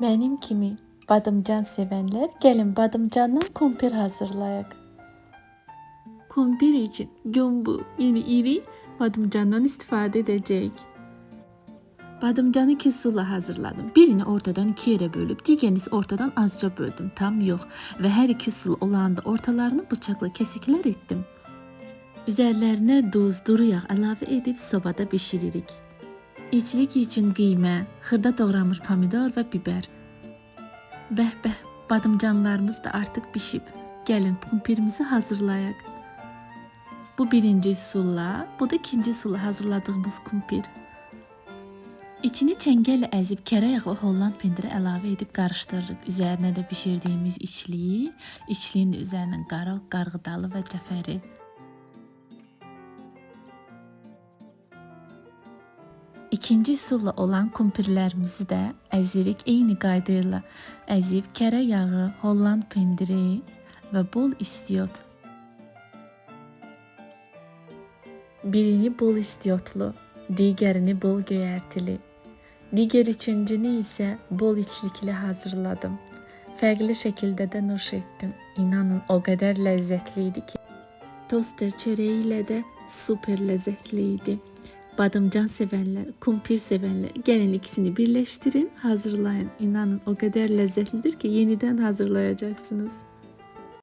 Benim kimi badımcan sevenler gelin badımcandan kumpir hazırlayak. Kumpir için jumbo iri iri badımcandan istifade edecek. Badımcanı iki sula hazırladım. Birini ortadan iki yere bölüp diğerini ortadan azca böldüm. Tam yok. Ve her iki sul olanda ortalarını bıçakla kesikler ettim. Üzerlerine duz, duru yağ ilave edip sobada pişiririk. İçlik için kıyma, hırda doğranmış pomidor ve biber. Beh beh, badımcanlarımız da artık pişip. Gelin kumpirimizi hazırlayak. Bu birinci sulla, bu da ikinci sulla hazırladığımız kumpir. İçini çengelle ezip kereyağı ve Holland pendiri ilave edip karıştırırıq. Üzerine de pişirdiğimiz içliği, içliğin de üzerine qaraq, qarğıdalı ve cəfəri. İkinci sulla olan kumpirlərimizi də əzirik eyni qayda ilə əzib kərə yağı, Holland pendiri və bol istiyot. Birini bol istiyotlu, diğerini bol göyərtili. Diğer üçüncünü ise bol içlikli hazırladım. Farklı şekilde de nuş ettim. İnanın o kadar lezzetliydi ki. Toster çöreğiyle de süper lezzetliydi. Badımcan sevenler, kumpir sevenler gelin ikisini birleştirin, hazırlayın. İnanın o kadar lezzetlidir ki yeniden hazırlayacaksınız.